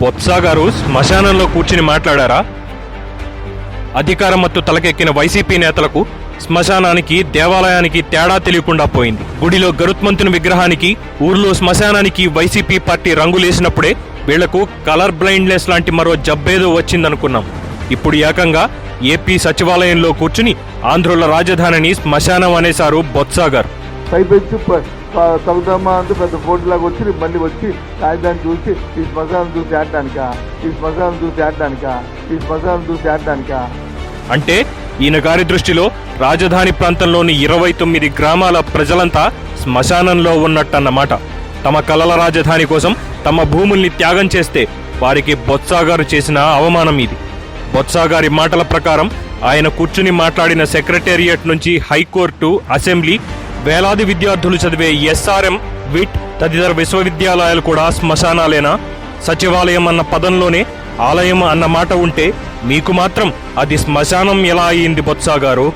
బొత్సా గారు శ్మశానంలో కూర్చుని మాట్లాడారా? అధికారం మత్తు తలకెక్కిన వైసీపీ నేతలకు శ్మశానానికి దేవాలయానికి తేడా తెలియకుండా పోయింది. గుడిలో గరుత్మంతుని విగ్రహానికి ఊర్లో శ్మశానానికి వైసీపీ పార్టీ రంగులేసినప్పుడే వీళ్ళకు కలర్ బ్లైండ్నెస్ లాంటి మరో జబ్బేదో వచ్చిందనుకున్నాం. ఇప్పుడు ఏకంగా ఏపీ సచివాలయంలో కూర్చుని ఆంధ్రుల రాజధానిని శ్మశానం అనేశారు బొత్స పైపెచ్చి తగుదమ్మా అంటూ పెద్ద బోర్డు లాగా వచ్చి మళ్ళీ వచ్చి రాజధాని చూసి ఈ శ్మశానం చూసి ఆడడానికా? ఈ శ్మశానం చూసి ఆడడానికా? ఈ శ్మశానం చూసి ఆడడానికా? అంటే ఈయన గారి దృష్టిలో రాజధాని ప్రాంతంలోని ఇరవై తొమ్మిది గ్రామాల ప్రజలంతా శ్మశానంలో ఉన్నట్టన్నమాట. తమ కలల రాజధాని కోసం తమ భూముల్ని త్యాగం చేస్తే వారికి బొత్సా గారు చేసిన అవమానం ఇది. బొత్సా గారి మాటల ప్రకారం ఆయన కూర్చుని మాట్లాడిన సెక్రటేరియట్ నుంచి హైకోర్టు అసెంబ్లీ వేలాది విద్యార్థులు చదివే ఎస్ఆర్ఎం విట్ తదితర విశ్వవిద్యాలయాలు కూడా శ్మశానాలేనా? సచివాలయం అన్న పదంలోనే ఆలయం అన్న మాట ఉంటే మీకు మాత్రం అది శ్మశానం ఎలా అయింది బొత్సా గారు?